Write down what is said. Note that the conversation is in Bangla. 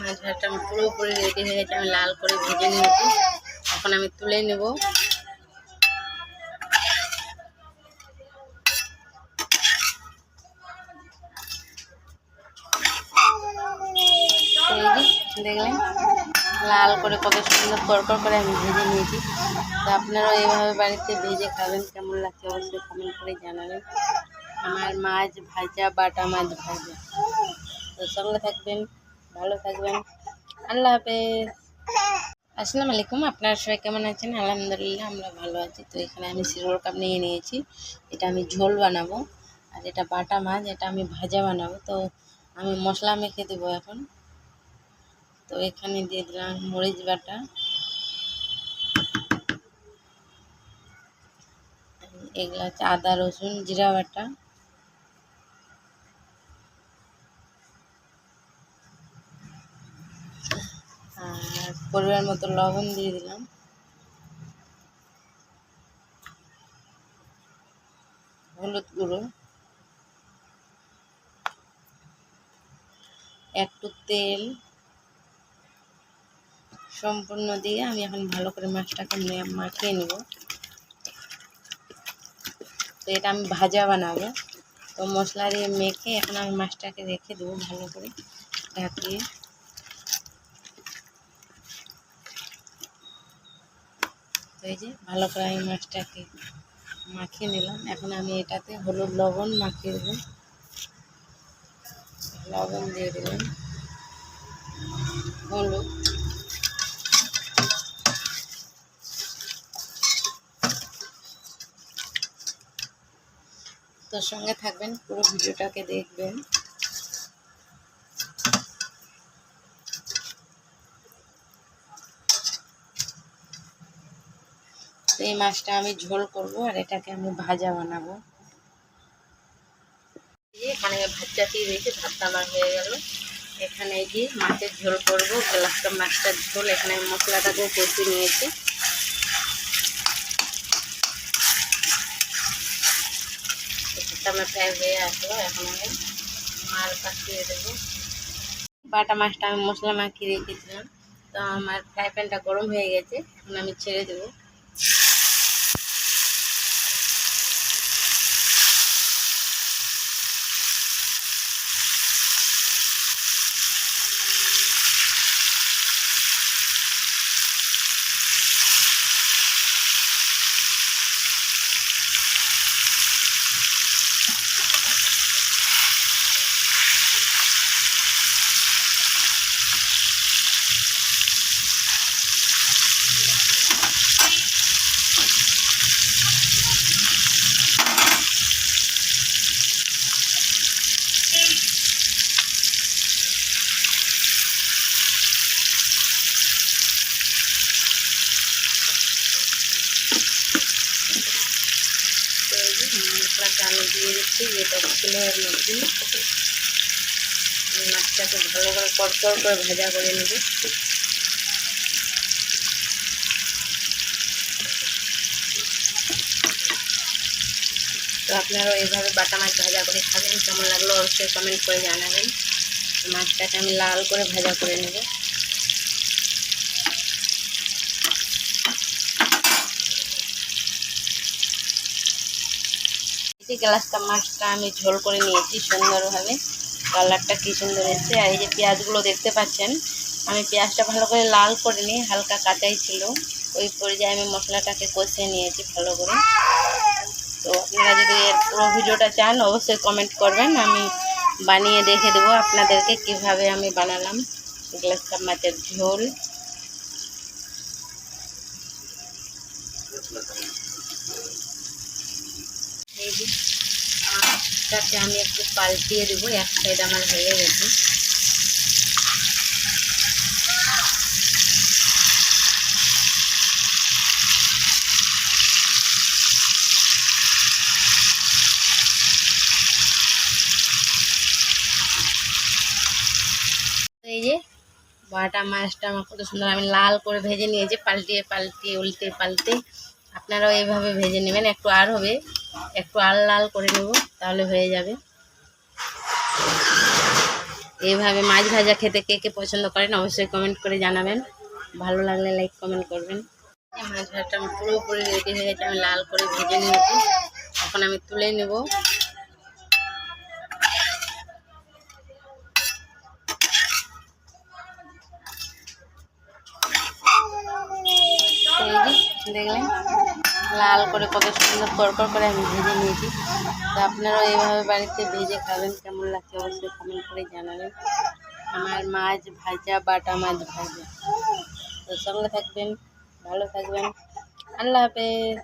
মাছ ভাতটা পুরোপুরি রেডি হয়ে গেছে, আমি লাল করে ভেজে নিয়েছি। এখন আমি তুলে নেব। দেখলেন? লাল করে কত সুন্দর কড়কড় করে আমি ভেজে নিয়েছি। তো আপনারাও এইভাবে বাড়িতে ভেজে খাবেন, কেমন লাগছে অবশ্যই কমেন্ট করে জানাবেন। আমার মাছ ভাজা, বাটা মাছ ভাজা। তো সঙ্গে থাকবেন। ভালো থাকবেন। আল্লাহ হাফেজ। আসসালামু আলাইকুম, আপনারা সবাই কেমন আছেন? আলহামদুলিল্লাহ, আমরা ভালো আছি। তো এখানে আমি সিরোর কাপ নিয়ে নিয়েছি। এটা আমি ঝোল বানাবো। আর এটা বাটা মাছ, এটা আমি ভাজা বানাবো। তো আমি মশলা মেখে দেবো এখন। তো এখানে দিয়ে দিলাম মরিচ বাটা। এগুলো হচ্ছে আদা, রসুন, জিরা বাটা আর পরিমাণ মতো লবণ দিয়ে দিলাম। হলুদ গুঁড়ো। একটু তেল সম্পূর্ণ দিয়ে আমি এখন ভালো করে মাছটাকে মাখিয়ে নেব। তো এটা আমি ভাজা বানাবো। তো মশলা দিয়ে মেখে এখন আমি মাছটাকে রেখে দেবো ভালো করে। ঢাকিয়ে। তো এই যে ভালো করে আমি মাছটাকে মাখিয়ে নিলাম। এখন আমি এটাতে হলুদ লবণ মাখিয়ে দেবো। লবণ দিয়ে দিলাম। হলুদ। তোর সঙ্গে থাকবেন, পুরো ভিডিওটাকে দেখবেন। তো এই মাছটা আমি ঝোল করব আর এটাকে আমি ভাজা বানাবো। এখানে ভাজা দিয়ে দিয়েছি ভাতটা আমার হয়ে গেল। এখানে এই যে মাছের ঝোল করব গ্লাসটা মাছটার ঝোল। এখানে আমি মশলাটাকেও কষিয়ে নিয়েছি। ভাতটা আমার হয়ে আসলো, এখন আমি মাল পাঠিয়ে দেবো। বাটা মাছটা আমি মশলা মাখিয়ে রেখেছিলাম, তো আমার ফ্রাই প্যানটা গরম হয়ে গেছে, এখন আমি ছেড়ে দেবো তো এই যে মশলাটা আমি দিয়ে দিচ্ছি যেটা ছিল এর মধ্যে। মাছটাকে ভালো করে কড়কড় করে ভাজা করে নেব। তো আপনারাও এইভাবে বাটা মাছ ভাজা করে খাবেন, কেমন লাগল অবশ্যই কমেন্ট করে জানাবেন। মাছটাকে আমি লাল করে ভাজা করে নেব। যে গ্লাসটা মাছটা আমি ঝোল করে নিয়েছি, সুন্দরভাবে। কালারটা কী সুন্দর এসছে। আর এই যে পেঁয়াজগুলো দেখতে পাচ্ছেন, আমি পেঁয়াজটা ভালো করে লাল করে নিই হালকা কাঁচাই ছিল। ওই পর্যায়ে আমি মশলাটাকে কষিয়ে নিয়েছি ভালো করে। তো আপনারা যদি এর পুরো ভিডিওটা চান, অবশ্যই কমেন্ট করবেন। আমি বানিয়ে দেখে দেবো আপনাদেরকে কীভাবে আমি বানালাম গ্লাস মাছের ঝোল। মাছটাকে আমি একটু পাল্টিয়ে দেবো, এক সাইড আমার হয়ে গেছে। এই যে, বাটা মাছটা আমার কত সুন্দর, আমি লাল করে ভেজে নিয়েছি, পাল্টিয়ে পাল্টিয়ে, উল্টে পাল্টে। আপনারাও এইভাবে ভেজে নেবেন, একটু আর হবে। একটু আর লাল করে নেব, তাহলে হয়ে যাবে। এইভাবে মাছ ভাজা খেতে কে কে পছন্দ করেন অবশ্যই কমেন্ট করে জানাবেন। ভালো লাগলে লাইক কমেন্ট করবেন। মাছ ভাজাটা পুরোপুরি রেডি হয়ে গেছে, আমি লাল করে ভেজে নিয়েছি। এখন আমি তুলে নেব। দেখলেন? লাল করে কত সুন্দর পরপর করে আমি ভেজে নিয়েছি। তো আপনারাও এইভাবে বাড়িতে ভেজে খাবেন, কেমন লাগছে অবশ্যই কমেন্ট করে জানাবেন। আমার মাছ ভাজা, বাটা মাছ ভাজা। তো সঙ্গে থাকবেন, ভালো থাকবেন। আল্লাহ হাফেজ।